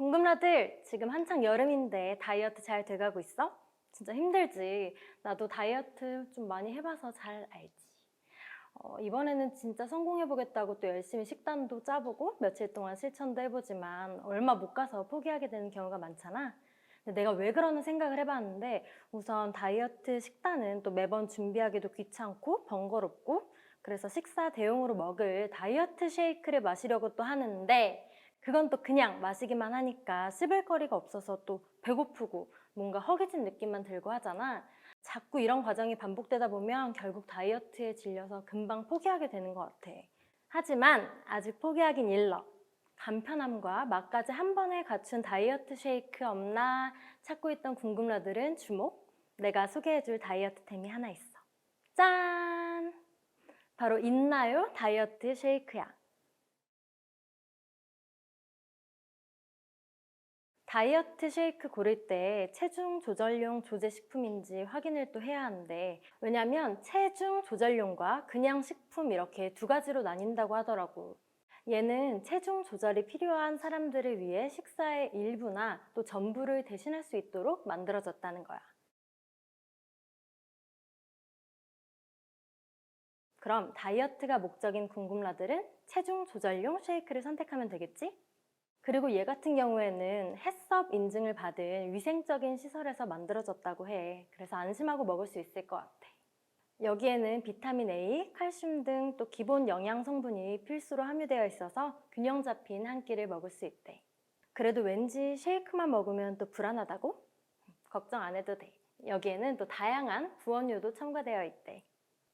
궁금라들, 지금 한창 여름인데 다이어트 잘 돼가고 있어? 진짜 힘들지. 나도 다이어트 좀 많이 해봐서 잘 알지. 어, 이번에는 진짜 성공해보겠다고 또 열심히 식단도 짜보고 며칠 동안 실천도 해보지만 얼마 못 가서 포기하게 되는 경우가 많잖아. 근데 내가 왜 그러는 생각을 해봤는데 우선 다이어트 식단은 또 매번 준비하기도 귀찮고 번거롭고 그래서 식사 대용으로 먹을 다이어트 쉐이크를 마시려고 또 하는데 그건 또 그냥 마시기만 하니까 씹을 거리가 없어서 또 배고프고 뭔가 허기진 느낌만 들고 하잖아. 자꾸 이런 과정이 반복되다 보면 결국 다이어트에 질려서 금방 포기하게 되는 것 같아. 하지만 아직 포기하긴 일러. 간편함과 맛까지 한 번에 갖춘 다이어트 쉐이크 없나 찾고 있던 궁금러들은 주목. 내가 소개해줄 다이어트템이 하나 있어. 짠! 바로 있나요? 다이어트 쉐이크야. 다이어트 쉐이크 고를 때 체중 조절용 조제 식품인지 확인을 또 해야 하는데 왜냐면 체중 조절용과 그냥 식품 이렇게 두 가지로 나뉜다고 하더라고. 얘는 체중 조절이 필요한 사람들을 위해 식사의 일부나 또 전부를 대신할 수 있도록 만들어졌다는 거야. 그럼 다이어트가 목적인 궁금라들은 체중 조절용 쉐이크를 선택하면 되겠지? 그리고 얘 같은 경우에는 햇섭 인증을 받은 위생적인 시설에서 만들어졌다고 해. 그래서 안심하고 먹을 수 있을 것 같아. 여기에는 비타민 A, 칼슘 등 또 기본 영양 성분이 필수로 함유되어 있어서 균형 잡힌 한 끼를 먹을 수 있대. 그래도 왠지 쉐이크만 먹으면 또 불안하다고? 걱정 안 해도 돼. 여기에는 또 다양한 구원료도 첨가되어 있대.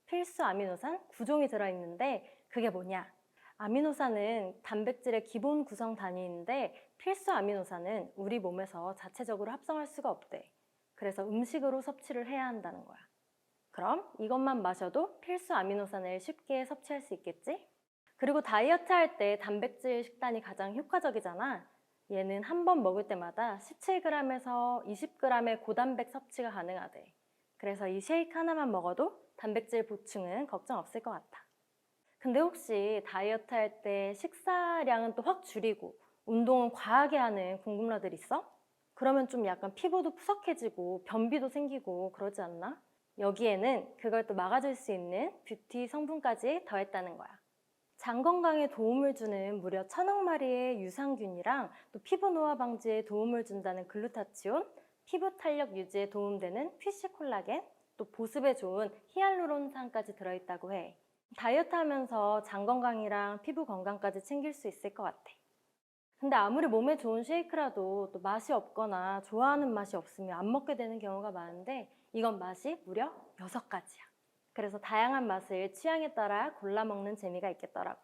필수 아미노산 9종이 들어있는데 그게 뭐냐? 아미노산은 단백질의 기본 구성 단위인데 필수 아미노산은 우리 몸에서 자체적으로 합성할 수가 없대. 그래서 음식으로 섭취를 해야 한다는 거야. 그럼 이것만 마셔도 필수 아미노산을 쉽게 섭취할 수 있겠지? 그리고 다이어트 할 때 단백질 식단이 가장 효과적이잖아. 얘는 한 번 먹을 때마다 17g에서 20g의 고단백 섭취가 가능하대. 그래서 이 쉐이크 하나만 먹어도 단백질 보충은 걱정 없을 것 같아. 근데 혹시 다이어트 할 때 식사량은 또 확 줄이고 운동은 과하게 하는 궁금러들 있어? 그러면 좀 약간 피부도 푸석해지고 변비도 생기고 그러지 않나? 여기에는 그걸 또 막아줄 수 있는 뷰티 성분까지 더했다는 거야. 장 건강에 도움을 주는 무려 천억 마리의 유산균이랑 또 피부 노화 방지에 도움을 준다는 글루타치온, 피부 탄력 유지에 도움되는 피쉬 콜라겐, 또 보습에 좋은 히알루론산까지 들어있다고 해. 다이어트 하면서 장 건강이랑 피부 건강까지 챙길 수 있을 것 같아. 근데 아무리 몸에 좋은 쉐이크라도 또 맛이 없거나 좋아하는 맛이 없으면 안 먹게 되는 경우가 많은데 이건 맛이 무려 6가지야. 그래서 다양한 맛을 취향에 따라 골라 먹는 재미가 있겠더라고.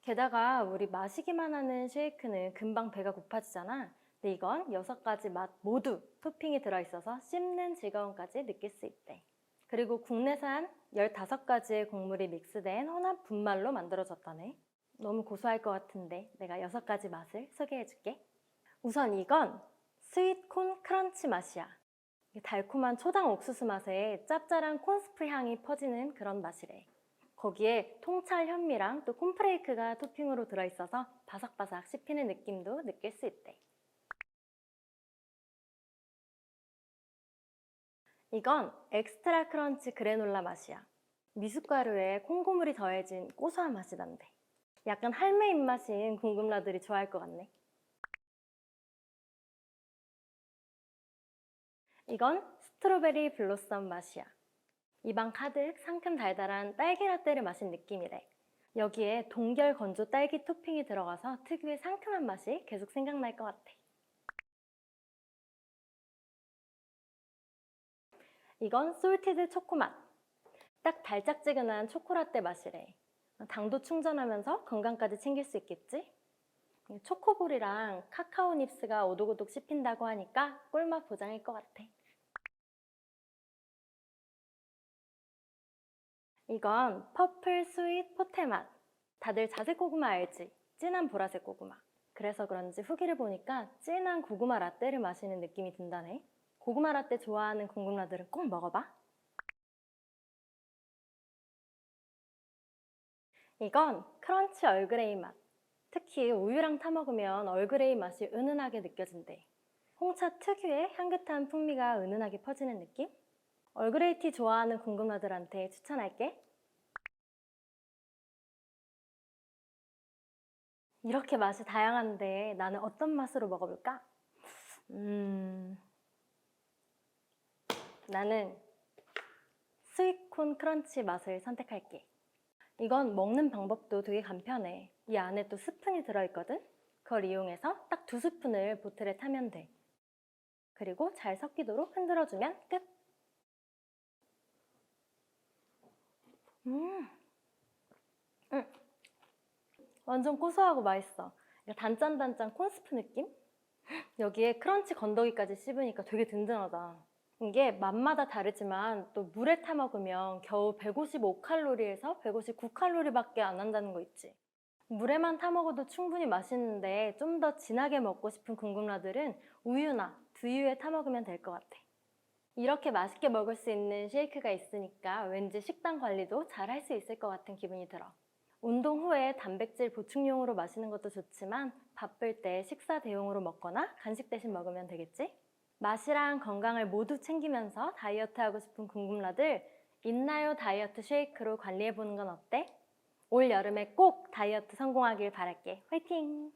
게다가 우리 마시기만 하는 쉐이크는 금방 배가 고파지잖아. 근데 이건 6가지 맛 모두 토핑이 들어있어서 씹는 즐거움까지 느낄 수 있대. 그리고 국내산 15가지의 곡물이 믹스된 혼합 분말로 만들어졌다네. 너무 고소할 것 같은데 내가 6가지 맛을 소개해줄게. 우선 이건 스윗콘 크런치 맛이야. 달콤한 초당 옥수수 맛에 짭짤한 콘스프 향이 퍼지는 그런 맛이래. 거기에 통찰 현미랑 또 콘프레이크가 토핑으로 들어있어서 바삭바삭 씹히는 느낌도 느낄 수 있대. 이건 엑스트라 크런치 그래놀라 맛이야. 미숫가루에 콩고물이 더해진 고소한 맛이 난대. 약간 할매 입맛인 궁금라들이 좋아할 것 같네. 이건 스트로베리 블로썸 맛이야. 입안 가득 상큼 달달한 딸기 라떼를 마신 느낌이래. 여기에 동결 건조 딸기 토핑이 들어가서 특유의 상큼한 맛이 계속 생각날 것 같아. 이건 솔티드 초코맛. 딱 달짝지근한 초코라떼 맛이래. 당도 충전하면서 건강까지 챙길 수 있겠지? 초코볼이랑 카카오 닙스가 오독오독 씹힌다고 하니까 꿀맛 보장일 것 같아. 이건 퍼플 스윗 포테 맛. 다들 자색 고구마 알지? 진한 보라색 고구마. 그래서 그런지 후기를 보니까 진한 고구마 라떼를 마시는 느낌이 든다네. 고구마 라떼 좋아하는 궁금라들은 꼭 먹어봐. 이건 크런치 얼그레이 맛. 특히 우유랑 타 먹으면 얼그레이 맛이 은은하게 느껴진대. 홍차 특유의 향긋한 풍미가 은은하게 퍼지는 느낌? 얼그레이 티 좋아하는 궁금러들한테 추천할게. 이렇게 맛이 다양한데 나는 어떤 맛으로 먹어볼까? 음, 나는 스윗콘 크런치 맛을 선택할게. 이건 먹는 방법도 되게 간편해. 이 안에 또 스푼이 들어있거든? 그걸 이용해서 딱 두 스푼을 보틀에 타면 돼. 그리고 잘 섞이도록 흔들어주면 끝! 음, 음. 완전 고소하고 맛있어. 단짠단짠 콘스프 느낌? 여기에 크런치 건더기까지 씹으니까 되게 든든하다. 이게 맛마다 다르지만 또 물에 타 먹으면 겨우 155칼로리에서 159칼로리밖에 안 한다는 거 있지. 물에만 타 먹어도 충분히 맛있는데 좀 더 진하게 먹고 싶은 궁금라들은 우유나 두유에 타 먹으면 될 것 같아. 이렇게 맛있게 먹을 수 있는 쉐이크가 있으니까 왠지 식단 관리도 잘 할 수 있을 것 같은 기분이 들어. 운동 후에 단백질 보충용으로 마시는 것도 좋지만 바쁠 때 식사 대용으로 먹거나 간식 대신 먹으면 되겠지? 맛이랑 건강을 모두 챙기면서 다이어트 하고 싶은 궁금라들 있나요 다이어트 쉐이크로 관리해보는 건 어때? 올 여름에 꼭 다이어트 성공하길 바랄게. 화이팅!